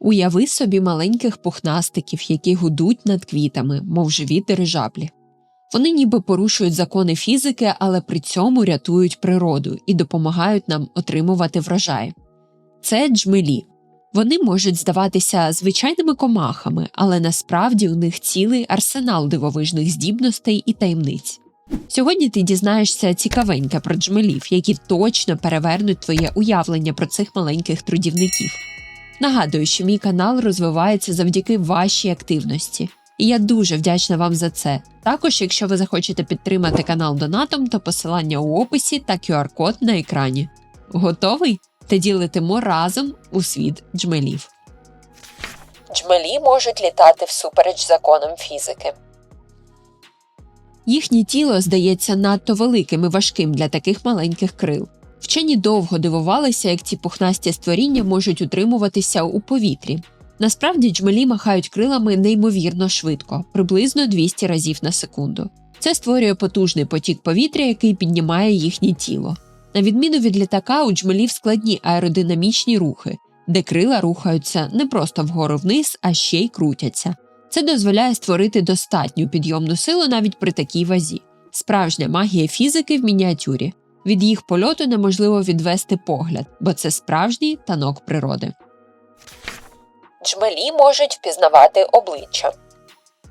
Уяви собі маленьких пухнастиків, які гудуть над квітами, мов живі дирижаблі. Вони ніби порушують закони фізики, але при цьому рятують природу і допомагають нам отримувати врожай. Це джмелі. Вони можуть здаватися звичайними комахами, але насправді у них цілий арсенал дивовижних здібностей і таємниць. Сьогодні ти дізнаєшся цікавеньке про джмелів, які точно перевернуть твоє уявлення про цих маленьких трудівників. Нагадую, що мій канал розвивається завдяки вашій активності, і я дуже вдячна вам за це. Також, якщо ви захочете підтримати канал донатом, то посилання у описі та QR-код на екрані. Готовий? Тоді летимо разом у світ джмелів. Джмелі можуть літати всупереч законам фізики. Їхнє тіло здається надто великим і важким для таких маленьких крил. Вчені довго дивувалися, як ці пухнасті створіння можуть утримуватися у повітрі. Насправді джмелі махають крилами неймовірно швидко, приблизно 200 разів на секунду. Це створює потужний потік повітря, який піднімає їхнє тіло. На відміну від літака, у джмелів складні аеродинамічні рухи, де крила рухаються не просто вгору вниз, а ще й крутяться. Це дозволяє створити достатню підйомну силу навіть при такій вазі. Справжня магія фізики в мініатюрі. Від їх польоту неможливо відвести погляд, бо це справжній танок природи. Джмелі можуть впізнавати обличчя.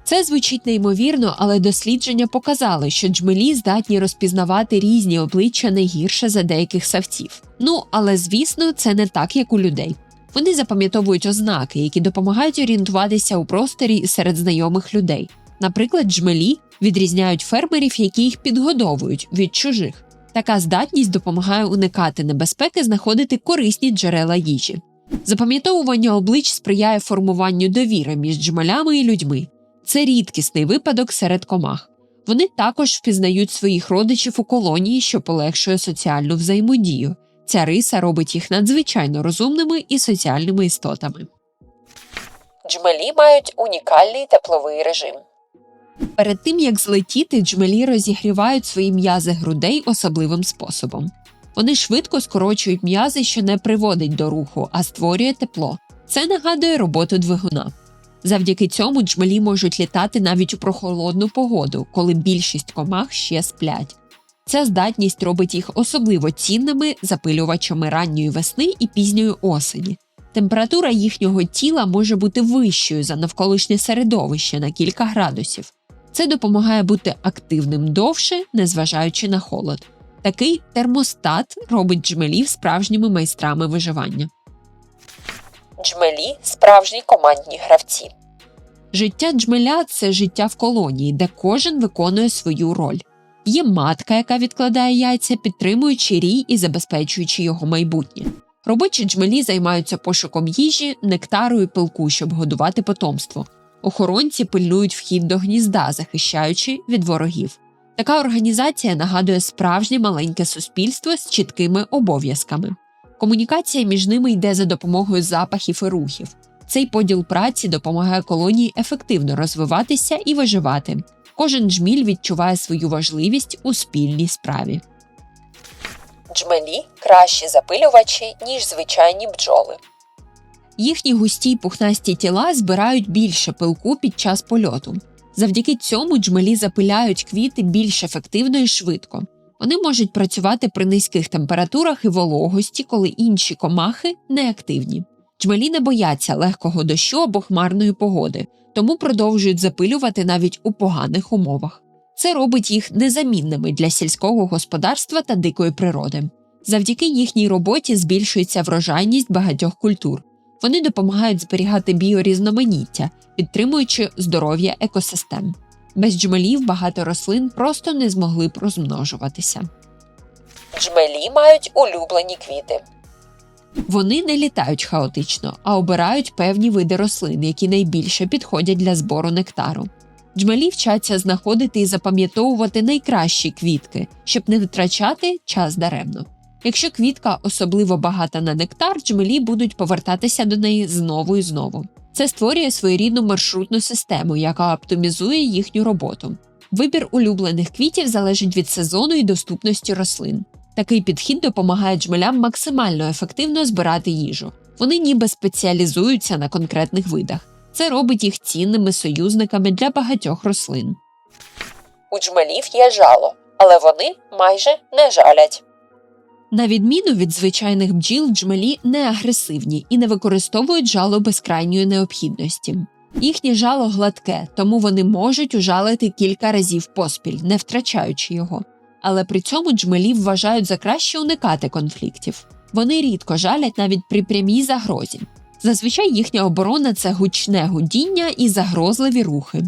Це звучить неймовірно, але дослідження показали, що джмелі здатні розпізнавати різні обличчя не гірше за деяких савців. Ну але звісно, це не так, як у людей. Вони запам'ятовують ознаки, які допомагають орієнтуватися у просторі серед знайомих людей. Наприклад, джмелі відрізняють фермерів, які їх підгодовують від чужих. Така здатність допомагає уникати небезпеки, знаходити корисні джерела їжі. Запам'ятовування облич сприяє формуванню довіри між джмелями і людьми. Це рідкісний випадок серед комах. Вони також впізнають своїх родичів у колонії, що полегшує соціальну взаємодію. Ця риса робить їх надзвичайно розумними і соціальними істотами. Джмелі мають унікальний тепловий режим. Перед тим як злетіти, джмелі розігрівають свої м'язи грудей особливим способом. Вони швидко скорочують м'язи, що не приводить до руху, а створює тепло. Це нагадує роботу двигуна. Завдяки цьому джмелі можуть літати навіть у прохолодну погоду, коли більшість комах ще сплять. Ця здатність робить їх особливо цінними запилювачами ранньої весни і пізньої осені. Температура їхнього тіла може бути вищою за навколишнє середовище на кілька градусів. Це допомагає бути активним довше, незважаючи на холод. Такий термостат робить джмелів справжніми майстрами виживання. Джмелі справжні командні гравці. Життя джмеля це життя в колонії, де кожен виконує свою роль. Є матка, яка відкладає яйця, підтримуючи рій і забезпечуючи його майбутнє. Робочі джмелі займаються пошуком їжі, нектару і пилку, щоб годувати потомство. Охоронці пильнують вхід до гнізда, захищаючи від ворогів. Така організація нагадує справжнє маленьке суспільство з чіткими обов'язками. Комунікація між ними йде за допомогою запахів і рухів. Цей поділ праці допомагає колонії ефективно розвиватися і виживати. Кожен джміль відчуває свою важливість у спільній справі. Джмелі кращі запилювачі, ніж звичайні бджоли. Їхні густі й пухнасті тіла збирають більше пилку під час польоту. Завдяки цьому джмелі запиляють квіти більш ефективно і швидко. Вони можуть працювати при низьких температурах і вологості, коли інші комахи неактивні. Джмелі не бояться легкого дощу або хмарної погоди, тому продовжують запилювати навіть у поганих умовах. Це робить їх незамінними для сільського господарства та дикої природи. Завдяки їхній роботі збільшується врожайність багатьох культур. Вони допомагають зберігати біорізноманіття, підтримуючи здоров'я екосистем. Без джмелів багато рослин просто не змогли б розмножуватися. Джмелі мають улюблені квіти. Вони не літають хаотично, а обирають певні види рослин, які найбільше підходять для збору нектару. Джмелі вчаться знаходити і запам'ятовувати найкращі квітки, щоб не витрачати час даремно. Якщо квітка особливо багата на нектар, джмелі будуть повертатися до неї знову і знову. Це створює своєрідну маршрутну систему, яка оптимізує їхню роботу. Вибір улюблених квітів залежить від сезону і доступності рослин. Такий підхід допомагає джмелям максимально ефективно збирати їжу. Вони ніби спеціалізуються на конкретних видах. Це робить їх цінними союзниками для багатьох рослин. У джмелів є жало, але вони майже не жалять. На відміну від звичайних бджіл, джмелі не агресивні і не використовують жало без крайньої необхідності. Їхнє жало гладке, тому вони можуть ужалити кілька разів поспіль, не втрачаючи його. Але при цьому джмелі вважають за краще уникати конфліктів. Вони рідко жалять навіть при прямій загрозі. Зазвичай їхня оборона це гучне гудіння і загрозливі рухи.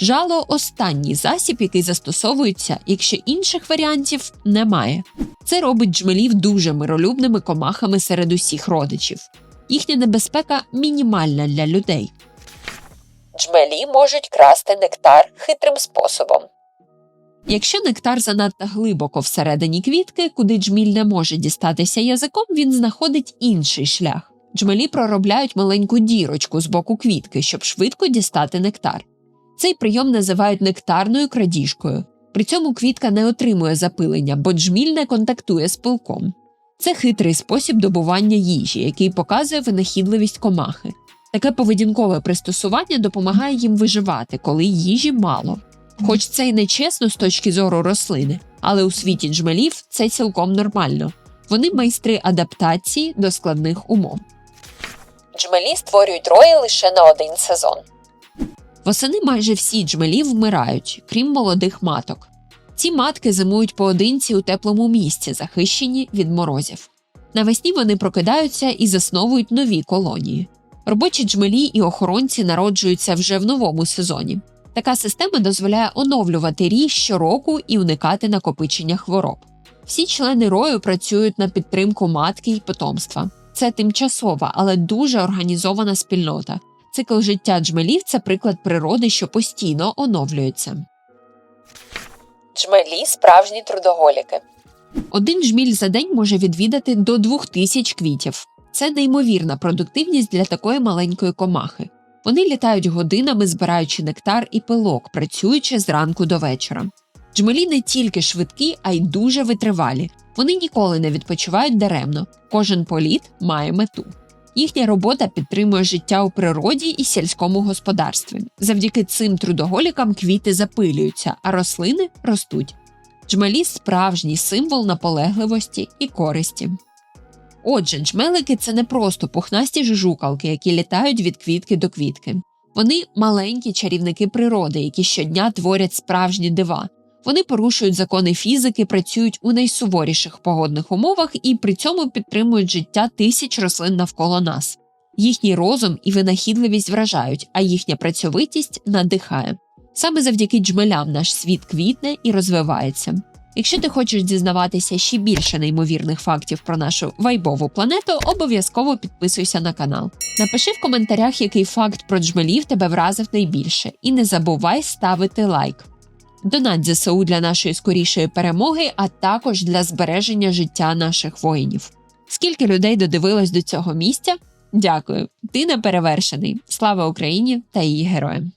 Жало останній засіб, який застосовується, якщо інших варіантів немає. Це робить джмелів дуже миролюбними комахами серед усіх родичів. Їхня небезпека мінімальна для людей. Джмелі можуть красти нектар хитрим способом. Якщо нектар занадто глибоко всередині квітки, куди джміль не може дістатися язиком, він знаходить інший шлях. Джмелі проробляють маленьку дірочку з боку квітки, щоб швидко дістати нектар. Цей прийом називають нектарною крадіжкою. При цьому квітка не отримує запилення, бо джміль не контактує з пилком. Це хитрий спосіб добування їжі, який показує винахідливість комахи. Таке поведінкове пристосування допомагає їм виживати, коли їжі мало. Хоч це й не чесно з точки зору рослини, але у світі джмелів це цілком нормально. Вони майстри адаптації до складних умов. Джмелі створюють рої лише на один сезон. Восени майже всі джмелі вмирають, крім молодих маток. Ці матки зимують поодинці у теплому місці, захищені від морозів. Навесні вони прокидаються і засновують нові колонії. Робочі джмелі і охоронці народжуються вже в новому сезоні. Така система дозволяє оновлювати рій щороку і уникати накопичення хвороб. Всі члени рою працюють на підтримку матки й потомства. Це тимчасова, але дуже організована спільнота. Цикл життя джмелів це приклад природи, що постійно оновлюється. Джмелі справжні трудоголіки. Один жміль за день може відвідати до 2000 квітів. Це неймовірна продуктивність для такої маленької комахи. Вони літають годинами, збираючи нектар і пилок, працюючи зранку до вечора. Джмелі не тільки швидкі, а й дуже витривалі. Вони ніколи не відпочивають даремно. Кожен політ має мету. Їхня робота підтримує життя у природі і сільському господарстві. Завдяки цим трудоголікам квіти запилюються, а рослини ростуть. Джмелі справжній символ наполегливості і користі. Отже, джмелики це не просто пухнасті жужукалки, які літають від квітки до квітки. Вони маленькі чарівники природи, які щодня творять справжні дива. Вони порушують закони фізики, працюють у найсуворіших погодних умовах і при цьому підтримують життя тисяч рослин навколо нас. Їхній розум і винахідливість вражають, а їхня працьовитість надихає. Саме завдяки джмелям наш світ квітне і розвивається. Якщо ти хочеш дізнаватися ще більше неймовірних фактів про нашу вайбову планету, обов'язково підписуйся на канал. Напиши в коментарях, який факт про джмелів тебе вразив найбільше, і не забувай ставити лайк. Донать ЗСУ для нашої скорішої перемоги, а також для збереження життя наших воїнів. Скільки людей додивилось до цього місця? Дякую, ти не перевершений. Слава Україні та її героям!